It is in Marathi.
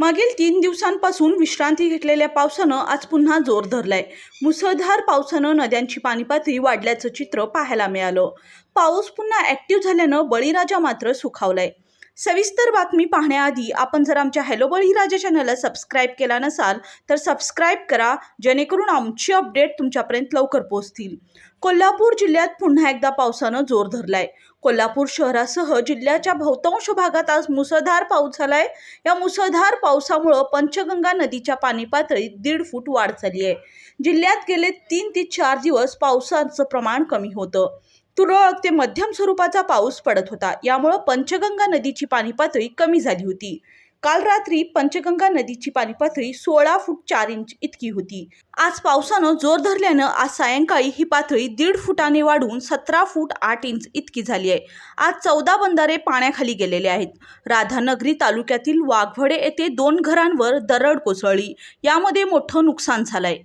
मागील तीन दिवसांपासून विश्रांती घेतलेल्या पावसानं आज पुन्हा जोर धरलाय. मुसळधार पावसानं नद्यांची पाणी पातळी वाढल्याचं चित्र पाहायला मिळालं. पाऊस पुन्हा ऍक्टिव्ह झाल्यानं बळीराजा मात्र सुखावलाय. सविस्तर बातमी पाहण्याआधी आपण जर आमच्या हॅलो बळीराजा चॅनलला सबस्क्राईब केला नसाल तर सबस्क्राईब करा जेणेकरून आमची अपडेट तुमच्यापर्यंत लवकर पोहोचतील. कोल्हापूर जिल्ह्यात पुन्हा एकदा पावसानं जोर धरलाय. कोल्हापूर शहरासह जिल्ह्याच्या बहुतांश भागात आज मुसळधार पाऊस झालाय. या मुसळधार पावसामुळं पंचगंगा नदीच्या पाणी पातळीत दीड फूट वाढ झाली आहे. जिल्ह्यात गेले तीन ते चार दिवस पावसाचं प्रमाण कमी होतं. तुरळक ते मध्यम स्वरूपाचा पाऊस पडत होता. यामुळं पंचगंगा नदीची पाणी पातळी कमी झाली होती. काल रात्री पंचगंगा नदीची पाणी पातळी सोळा फूट चार इंच इतकी होती. आज पावसानं जोर धरल्यानं आज सायंकाळी ही पातळी दीड फुटाने वाढून सतरा फूट आठ इंच इतकी झाली आहे. आज चौदा बंधारे पाण्याखाली गेलेले आहेत. राधानगरी तालुक्यातील वाघवडे येथे दोन घरांवर दरड कोसळली. यामध्ये मोठं नुकसान झालंय.